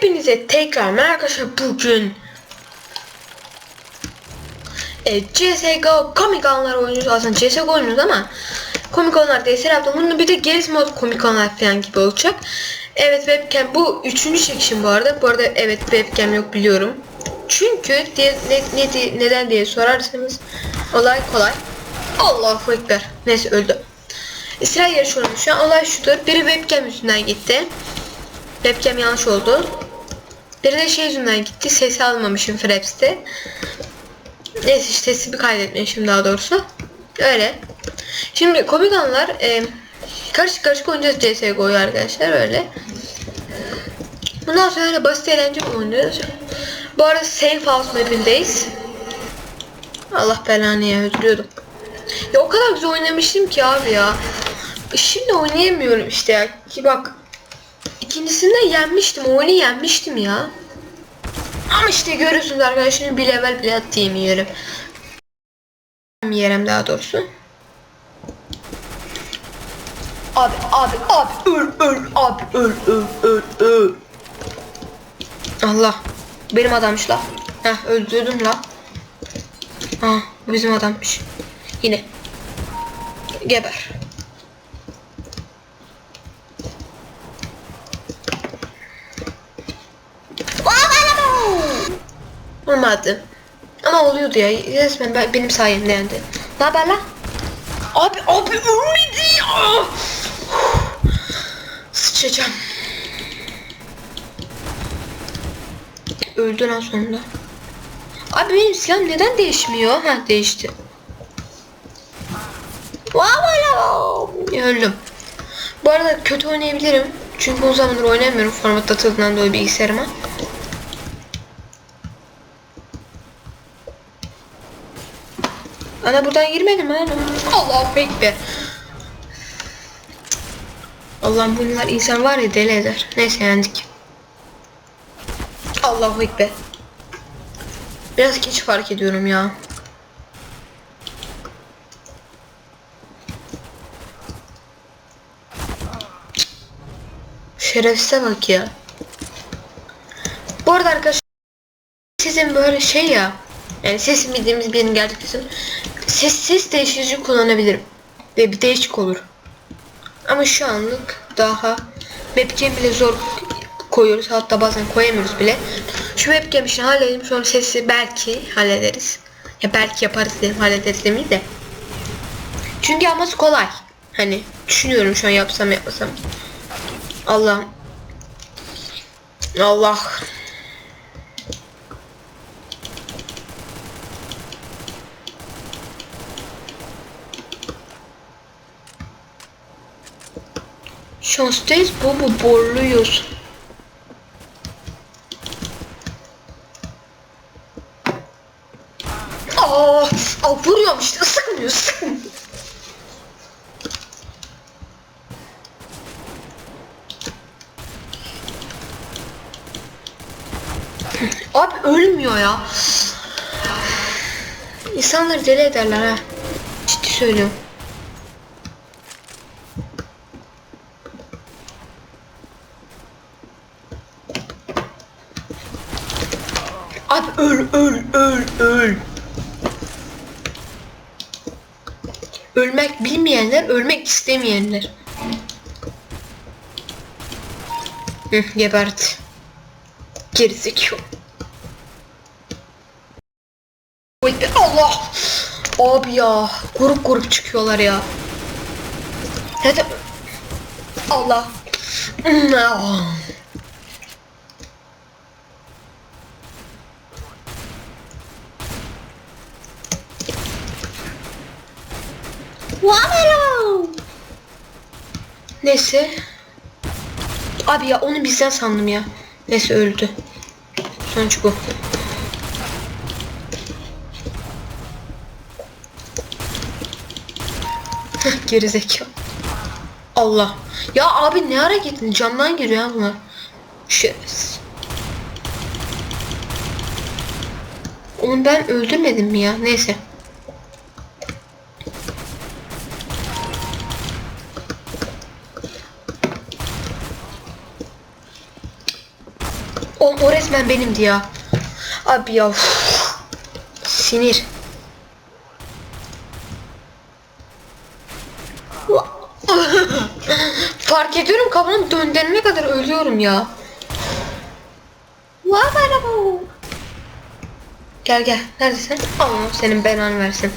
Hepinize tekrar merhaba arkadaşlar. Bugün e, CSGO komik anlar oynuyoruz. Aslında CSGO oynuyoruz ama komik anlar diye yaptım. Bunun bir de gerisi mod komik anlar falan gibi olacak. Evet webcam. Bu üçüncü çekişim bu arada. Bu arada evet webcam yok biliyorum. Çünkü diye, ne, ne, neden diye sorarsanız olay kolay. Allahu Ekber. Neyse öldü. Sıra yarışı oynuyoruz şu an. Olay şudur. Biri webcam yüzünden gitti. Webcam yanlış oldu. Bir de şey yüzünden gitti. Sesi almamışım Fraps'te. Neyse işte sesimi kaydetmişim daha doğrusu. Öyle. Şimdi komik anlar e, karışık karışık oynayacağız CSGO'yu arkadaşlar öyle. Bundan sonra öyle basit eğlence oynayacağız. Bu arada Safe House mapindeyiz. Allah belanı ya öldürüyordum. Ya o kadar güzel oynamıştım ki abi ya. Şimdi oynayamıyorum işte ya. Ki bak İkincisinde yenmiştim. Oyunu yenmiştim ya. Ama işte görüyorsunuz arkadaşlar bir level bile atayım yerim. Yerim daha doğrusu. Abi abi abi öl öl abi öl öl öl öl. Allah. Benim adammış la. Heh öldürdüm la. Ha bu bizim adammış. Yine. Geber. Olmadı. Ama oluyordu ya. Resmen ben, benim sayemde yendi. Ne haber lan? Abi abi ölmedi ya. Sıçacağım. Öldü lan sonunda. Abi benim silahım neden değişmiyor? Ha değişti. Öldüm. Bu arada kötü oynayabilirim. Çünkü o zamandır oynamıyorum format atıldığından dolayı bilgisayarıma. Ana buradan girmedim ha. Allahu Ekber. Allah'ım bunlar insan var ya deli eder. Neyse yendik. Allahu Ekber. Biraz geç fark ediyorum ya. Şerefsize bak ya. Bu arada arkadaşlar sizin böyle şey ya yani ses bildiğimiz birinin gerçek sesin ses ses değiştirici kullanabilirim ve bir değişik olur. Ama şu anlık daha webcam bile zor koyuyoruz hatta bazen koyamıyoruz bile. Şu webcam işini halledelim sonra sesi belki hallederiz. Ya belki yaparız dedim hallederiz demeyeyim de. Çünkü yapması kolay. Hani düşünüyorum şu an yapsam yapmasam. Allah. Allah. Şanstayız baba borluyuz. Aa, aa vuruyorum işte sıkmıyor sıkmıyor. Abi ölmüyor ya. İnsanları deli ederler ha. Ciddi söylüyorum. Abi öl öl öl öl. Ölmek bilmeyenler, ölmek istemeyenler. Hı, geberdi. Gerizekalı. Allah! Abi ya, grup grup çıkıyorlar ya. Hadi. Allah. Neyse. Abi ya onu bizden sandım ya. Neyse öldü. Sonuç bu. Gerizekalı. Allah. Ya abi ne ara gittin? Camdan giriyor ha. Şerefsiz. Onu ben öldürmedim mi ya? Neyse. O, o resmen benimdi ya. Abi ya. uf. Sinir. Fark ediyorum kafam döndürene kadar ölüyorum ya. Gel gel. Neredesin? Allah senin belanı versin.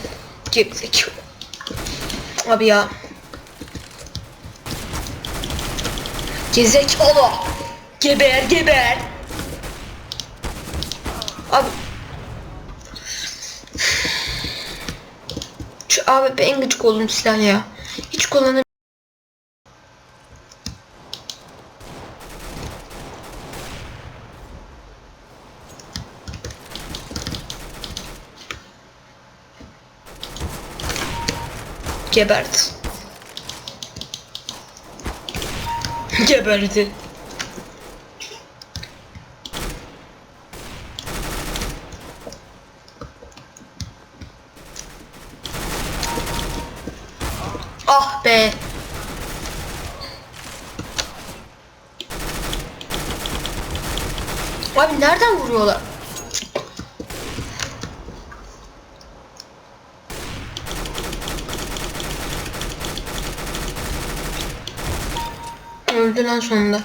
Gerizekalı. Abi ya. Gerizekalı. Geber geber. Abi. Şu abi en gıcık olduğum silah ya. Hiç kullanamıyorum. Geberdi. Geberdi. Ah be. Abi nereden vuruyorlar? Öldü lan sonunda.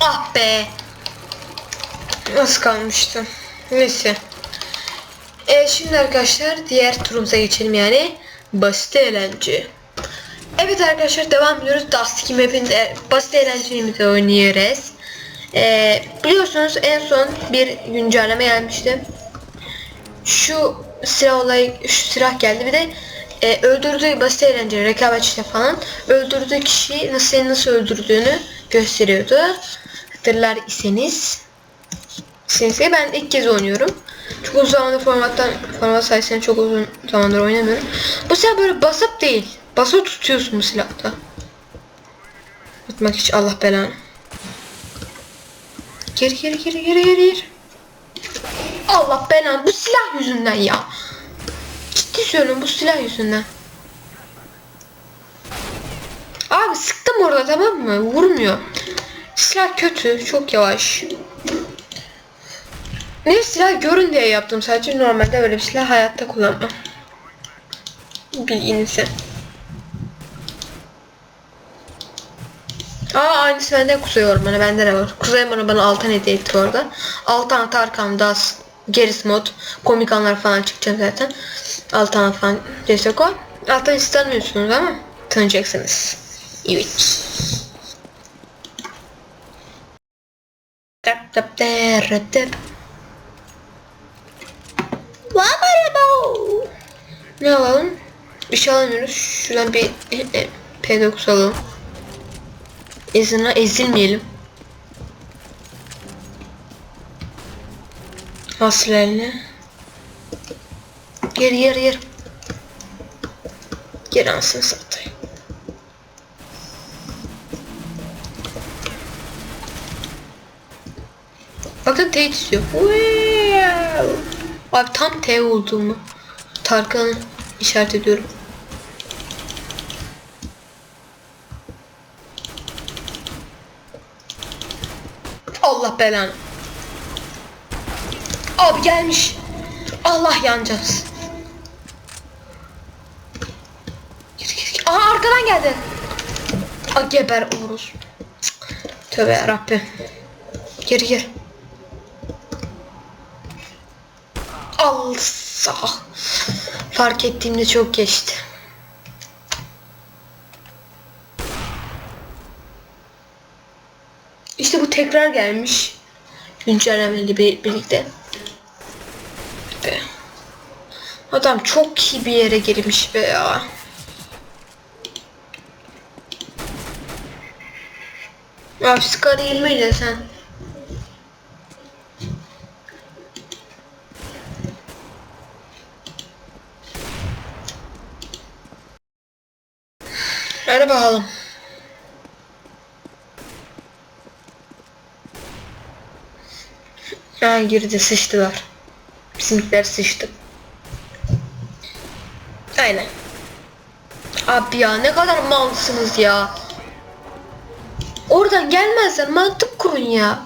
Ah be. Az kalmıştı. Neyse. E, şimdi arkadaşlar diğer turumuza geçelim yani. Basit eğlence. Evet arkadaşlar devam ediyoruz. Dust 2 map'inde basit eğlencemizi oynuyoruz. E, biliyorsunuz en son bir güncelleme gelmişti. Şu silah olayı, şu silah geldi. Bir de e, öldürdüğü basit eğlence, rekabet işte falan. Öldürdüğü kişiyi nasıl nasıl öldürdüğünü gösteriyordu. Hatırlar iseniz. Sensei ben ilk kez oynuyorum. Çok uzun zamandır formattan format sayesinde çok uzun zamandır oynamıyorum. Bu silah böyle basıp değil. Basıp tutuyorsun bu silahta. Tutmak hiç Allah belanı. Geri geri geri geri geri geri. Allah belanı bu silah yüzünden ya. Ciddi söylüyorum bu silah yüzünden. Abi sıktım orada tamam mı? Vurmuyor. Silah kötü, çok yavaş. Ne silah görün diye yaptım sadece normalde böyle bir silah hayatta kullanmam. Bilginize. Aa aynısı bende Kuzey Ormanı bende de var. Kuzey Ormanı bana Altan hediye etti orada. Altan, Tarkan, Das, Geris mod, komik anlar falan çıkacak zaten. Altan falan destek o. Altan hiç tanımıyorsunuz ama tanıyacaksınız. Evet. Tap tap der tap. Ne alalım? Bir şey alamıyoruz. Şuradan bir e, e, P9 alalım. Ezine ezilmeyelim. Nasıl eline? Geri geri geri. Geri ansın satayım. Bakın teyit istiyor. Wow. Abi tam T olduğumu Tarkan'ı işaret ediyorum. Allah belanı. Abi gelmiş. Allah yanacağız. Aha arkadan geldi. A geber oluruz. Tövbe yarabbim. Geri gir. Allah. Fark ettiğimde çok geçti. İşte bu tekrar gelmiş. Güncellemeli bir, birlikte. Be. Adam çok iyi bir yere girmiş be ya. Ya Scar 20 ile sen. Hadi bakalım. Ha girdi sıçtılar. Bizimkiler sıçtı. Aynen. Abi ya ne kadar malsınız ya. Oradan gelmezler mantık kurun ya.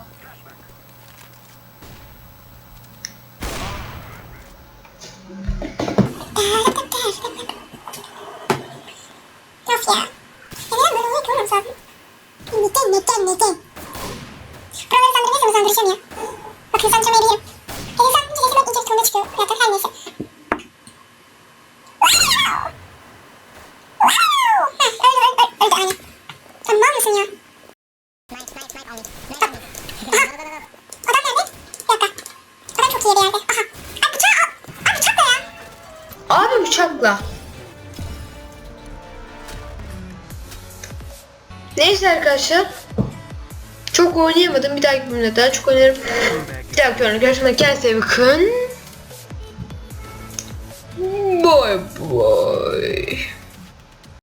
Neden neden? Buraları sandırıyorsa uzandıracağım ya. Bakın sandıramayabilirim. Hele sandırınca resim iyice bir tonda çıkıyor. Zaten her neyse. Mal mısın ya. Abi bıçakla. Neyse arkadaşlar. Çok oynayamadım. Bir dahaki bölümde daha çok oynarım. Bir dahaki bölümde görüşmek üzere. Kendinize bakın. Bye.